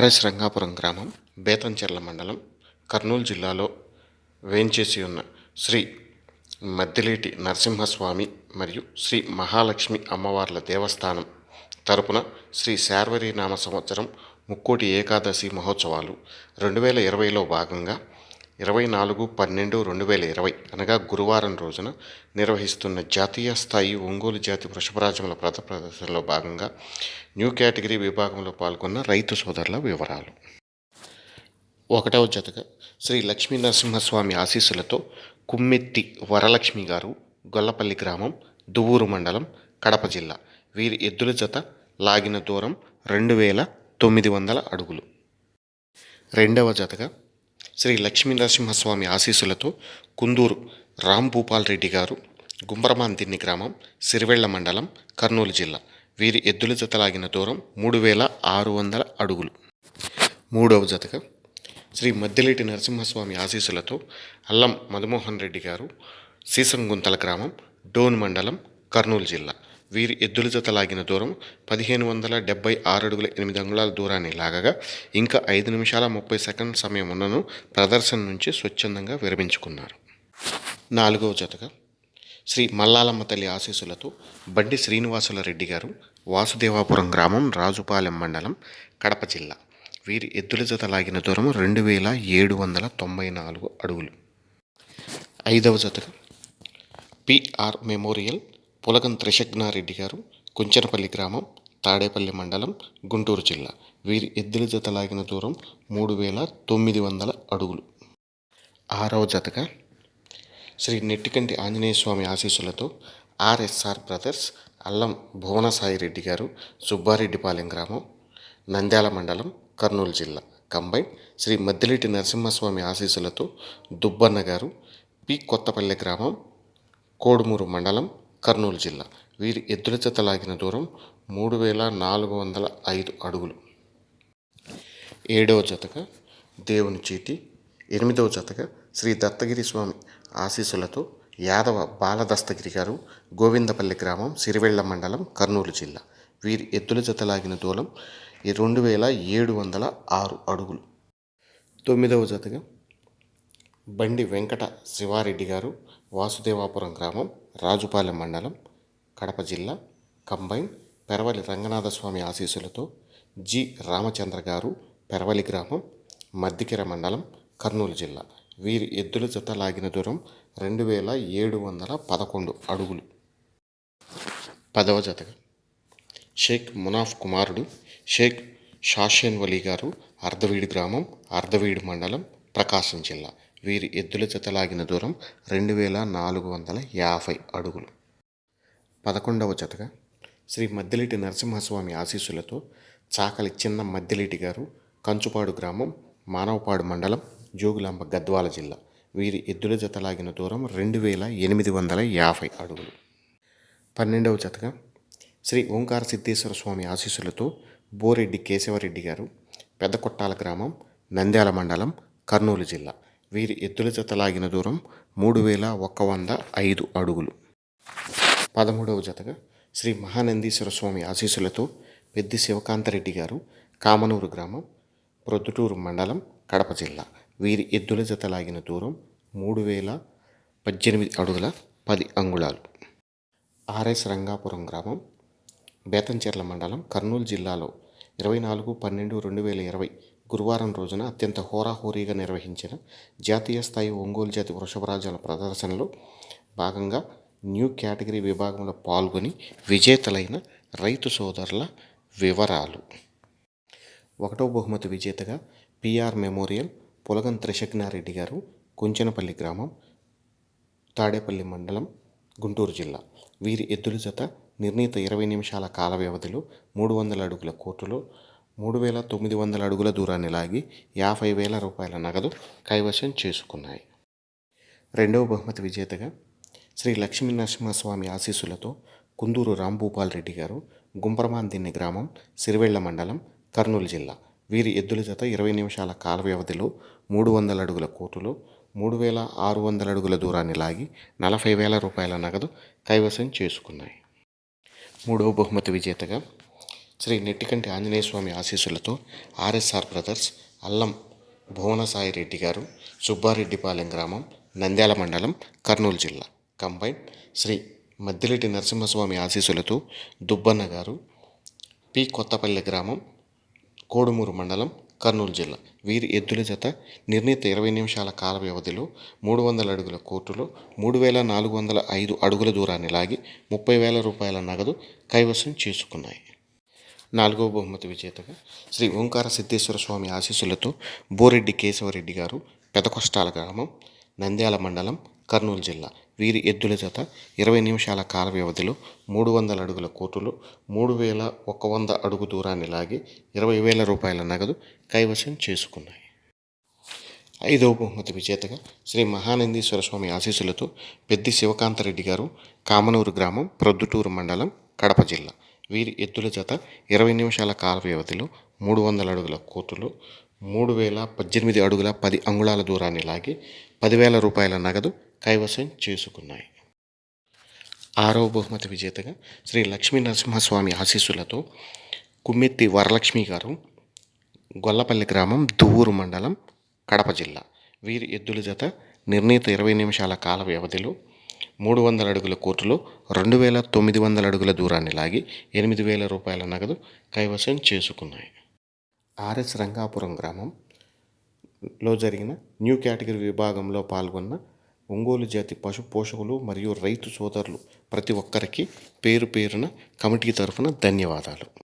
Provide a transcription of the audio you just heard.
RS Rangapuram గ్రామం బేతంచెర్ల మండలం కర్నూలు జిల్లాలో వేంచేసి ఉన్న శ్రీ మద్దిలేటి నరసింహస్వామి మరియు శ్రీ మహాలక్ష్మి అమ్మవార్ల దేవస్థానం తరపున శ్రీ శార్వరి నామ సంవత్సరం ముక్కోటి ఏకాదశి మహోత్సవాలు రెండు వేల ఇరవైలో భాగంగా ఇరవై నాలుగు పన్నెండు రెండు వేల ఇరవై అనగా గురువారం రోజున నిర్వహిస్తున్న జాతీయ స్థాయి ఒంగోలు జాతి వృషభరాజముల ప్రథ ప్రదర్శనలో భాగంగా న్యూ కేటగిరీ విభాగంలో పాల్గొన్న రైతు సోదరుల వివరాలు. ఒకటవ జతగా శ్రీ లక్ష్మీ నరసింహస్వామి ఆశీస్సులతో కుమ్మెత్తి వరలక్ష్మి గారు గొల్లపల్లి గ్రామం దువ్వూరు మండలం కడప జిల్లా. వీరి ఎద్దుల జత లాగిన దూరం రెండు వేల తొమ్మిది వందల అడుగులు. రెండవ జతగా శ్రీ లక్ష్మీ నరసింహస్వామి ఆశీస్సులతో కుందూరు రామ్ భూపాల్ రెడ్డి గారు గుంబరమాంతిన్ని గ్రామం సిరివెళ్ళ మండలం కర్నూలు జిల్లా. వీరి ఎద్దుల జత లాగిన దూరం మూడు వేల ఆరు వందల అడుగులు. మూడవ జతగా శ్రీ మద్దిలేటి నరసింహస్వామి ఆశీస్సులతో అల్లం మదమోహన్ రెడ్డి గారు సీసంగుంతల గ్రామం డోన్ మండలం కర్నూలు జిల్లా. వీరి ఎద్దుల జత లాగిన దూరం పదిహేను వందల డెబ్బై ఆరు అడుగుల ఎనిమిది అంగుళాల దూరాన్ని లాగగా ఇంకా ఐదు నిమిషాల ముప్పై సెకండ్ సమయం ఉన్నను ప్రదర్శన నుంచి స్వచ్ఛందంగా విరమించుకున్నారు. నాలుగవ జతగా శ్రీ మల్లాలమ్మ తల్లి ఆశీస్సులతో బండి శ్రీనివాసుల రెడ్డి గారు వాసుదేవాపురం గ్రామం రాజుపాలెం మండలం కడప జిల్లా. వీరి ఎద్దుల జత లాగిన దూరం రెండు వేల ఏడు వందల తొంభై నాలుగు అడుగులు. ఐదవ జతగా పిఆర్ మెమోరియల్ పులగం త్రిశగ్నారెడ్డి గారు కుంచనపల్లి గ్రామం తాడేపల్లి మండలం గుంటూరు జిల్లా. వీరి ఎద్దుల జత లాగిన దూరం మూడు వేల తొమ్మిది వందల అడుగులు. ఆరవ జతగా శ్రీ నెట్టికంటి ఆంజనేయ స్వామి ఆశీస్సులతో ఆర్ఎస్ఆర్ బ్రదర్స్ అల్లం భువనసాయి రెడ్డి గారు సుబ్బారెడ్డిపాలెం గ్రామం నంద్యాల మండలం కర్నూలు జిల్లా. కంబైన్ శ్రీ మద్దిలేటి నరసింహస్వామి ఆశీస్సులతో దుబ్బన్న గారు పి కొత్తపల్లె గ్రామం కోడుమూరు మండలం కర్నూలు జిల్లా. వీరి ఎద్దుల జత లాగిన దూరం మూడు వేల నాలుగు వందల ఐదు అడుగులు. ఏడవ జతగా దేవుని చీటి ఎనిమిదవ జతగా శ్రీ దత్తగిరి స్వామి ఆశీస్సులతో యాదవ బాలదస్తగిరి గారు గోవిందపల్లి గ్రామం సిరివెళ్ళ మండలం కర్నూలు జిల్లా. వీరి ఎద్దుల జత లాగిన దూరం రెండు వేల ఏడు వందల ఆరు అడుగులు. తొమ్మిదవ జతగా బండి వెంకట శివారెడ్డి గారు వాసుదేవాపురం గ్రామం రాజుపాలెం మండలం కడప జిల్లా కంబైన్ పెరవలి రంగనాథస్వామి ఆశీస్సులతో జి. రామచంద్ర గారు పెరవలి గ్రామం మద్దికెర మండలం కర్నూలు జిల్లా. వీరి ఎద్దుల జత లాగిన దూరం రెండు వేల ఏడు వందల పదకొండు అడుగులు. పదవ జతగా. షేక్ మునాఫ్ కుమారుడు షేక్ షాషేన్ వలీ గారు అర్ధవీడు గ్రామం అర్ధవీడు మండలం ప్రకాశం జిల్లా. వీరి ఎద్దుల జత లాగిన దూరం రెండు వేల నాలుగు వందల యాభై అడుగులు. పదకొండవ జతగా శ్రీ మద్దిలేటి నరసింహస్వామి ఆశీస్సులతో చాకలి చిన్న మద్దిలేటి గారు కంచుపాడు గ్రామం మానవపాడు మండలం జోగులాంబ గద్వాల జిల్లా. వీరి ఎద్దుల జత లాగిన దూరం రెండు వేల ఎనిమిది వందల యాభై అడుగులు. పన్నెండవ జతగా శ్రీ ఓంకార సిద్ధేశ్వర స్వామి ఆశీస్సులతో బోరెడ్డి కేశవరెడ్డి గారు పెద్దకొట్టాల గ్రామం నంద్యాల మండలం కర్నూలు జిల్లా. వీరి ఎద్దుల జత లాగిన దూరం మూడు వేల ఒక్క వంద ఐదు అడుగులు. పదమూడవ జతగా శ్రీ మహానందీశ్వర స్వామి ఆశీస్సులతో పెద్ది శివకాంతరెడ్డి గారు కామనూరు గ్రామం ప్రొద్దుటూరు మండలం కడప జిల్లా. వీరి ఎద్దుల జత లాగిన దూరం మూడు వేల పద్దెనిమిది అడుగుల పది అంగుళాలు. ఆర్ఎస్ రంగాపురం గ్రామం బేతంచెర్ల మండలం కర్నూలు జిల్లాలో ఇరవై నాలుగు పన్నెండు రెండు వేల ఇరవై గురువారం రోజున అత్యంత హోరాహోరీగా నిర్వహించిన జాతీయ స్థాయి ఒంగోలు జాతి వృషభరాజాల ప్రదర్శనలో భాగంగా న్యూ కేటగిరీ విభాగంలో పాల్గొని విజేతలైన రైతు సోదరుల వివరాలు. ఒకటో బహుమతి విజేతగా పిఆర్ మెమోరియల్ పులగం త్రిశగ్నారెడ్డి గారు కుంచనపల్లి గ్రామం తాడేపల్లి మండలం గుంటూరు జిల్లా. వీరి ఎద్దుల జత నిర్ణీత ఇరవై నిమిషాల కాల వ్యవధిలో మూడు వందల అడుగుల కోర్టులో మూడు వేల తొమ్మిది వందల అడుగుల దూరాన్ని లాగి యాభై వేల రూపాయల నగదు కైవశం చేసుకున్నాయి. రెండవ బహుమతి విజేతగా శ్రీ లక్ష్మీ నరసింహస్వామి ఆశీస్సులతో కుందూరు రాంభూపాల్ రెడ్డి గారు గుంపరమాందిన్ని గ్రామం సిరివెళ్ళ మండలం కర్నూలు జిల్లా. వీరి ఎద్దుల జత ఇరవై నిమిషాల కాల వ్యవధిలో మూడు వందల అడుగుల కోటులో మూడు వేల ఆరు వందల అడుగుల దూరాన్ని లాగి నలభై వేల రూపాయల నగదు కైవసం చేసుకున్నాయి. మూడవ బహుమతి విజేతగా శ్రీ నెట్టికంటి ఆంజనేయ స్వామి ఆశీస్సులతో ఆర్ఎస్ఆర్ బ్రదర్స్ అల్లం భువనసాయి రెడ్డి గారు సుబ్బారెడ్డిపాలెం గ్రామం నంద్యాల మండలం కర్నూలు జిల్లా. కంబైన్ శ్రీ మద్దిరెడ్డి నరసింహస్వామి ఆశీస్సులతో దుబ్బన్న గారు పి. కొత్తపల్లి గ్రామం కోడుమూరు మండలం కర్నూలు జిల్లా. వీరి ఎద్దుల జత నిర్ణీత ఇరవై నిమిషాల కాల వ్యవధిలో మూడు వందల అడుగుల కోర్టులో మూడు వేల నాలుగు వందల ఐదు అడుగుల దూరాన్ని లాగి ముప్పై వేల రూపాయల నగదు కైవసం చేసుకున్నాయి. నాలుగవ బహుమతి విజేతగా శ్రీ ఓంకార సిద్ధేశ్వర స్వామి ఆశీస్సులతో బోరెడ్డి కేశవరెడ్డి గారు పెదకొష్టాల గ్రామం నంద్యాల మండలం కర్నూలు జిల్లా. వీరి ఎద్దుల జత ఇరవై నిమిషాల కాల వ్యవధిలో మూడు వందల అడుగుల కోర్టులో మూడు వేల ఒక వంద అడుగు దూరాన్ని లాగి ఇరవై వేల రూపాయల నగదు కైవసం చేసుకున్నాయి. ఐదవ బహుమతి విజేతగా శ్రీ మహానందీశ్వర స్వామి ఆశీస్సులతో పెద్ది శివకాంతరెడ్డి గారు కామనూరు గ్రామం ప్రొద్దుటూరు మండలం కడప జిల్లా. వీరి ఎద్దుల జత ఇరవై నిమిషాల కాల వ్యవధిలో మూడు వందల అడుగుల కోతులు మూడు వేల పద్దెనిమిది అడుగుల పది అంగుళాల దూరాన్ని లాగి పదివేల రూపాయల నగదు కైవసం చేసుకున్నాయి. ఆరవ బహుమతి విజేతగా శ్రీ లక్ష్మీ నరసింహస్వామి ఆశీస్సులతో కుమ్మెత్తి వరలక్ష్మి గారు గొల్లపల్లి గ్రామం దువ్వూరు మండలం కడప జిల్లా. వీరి ఎద్దుల జత నిర్ణీత ఇరవై నిమిషాల కాల వ్యవధిలో మూడు వందల అడుగుల కోర్టులో రెండు వేల తొమ్మిది వందల అడుగుల దూరాన్ని లాగి ఎనిమిది వేల రూపాయల నగదు కైవసం చేసుకున్నాయి. ఆర్ఎస్ రంగాపురం గ్రామంలో జరిగిన న్యూ కేటగిరీ విభాగంలో పాల్గొన్న ఒంగోలు జాతి పశు పోషకులు మరియు రైతు సోదరులు ప్రతి ఒక్కరికి పేరు పేరున కమిటీ తరఫున ధన్యవాదాలు.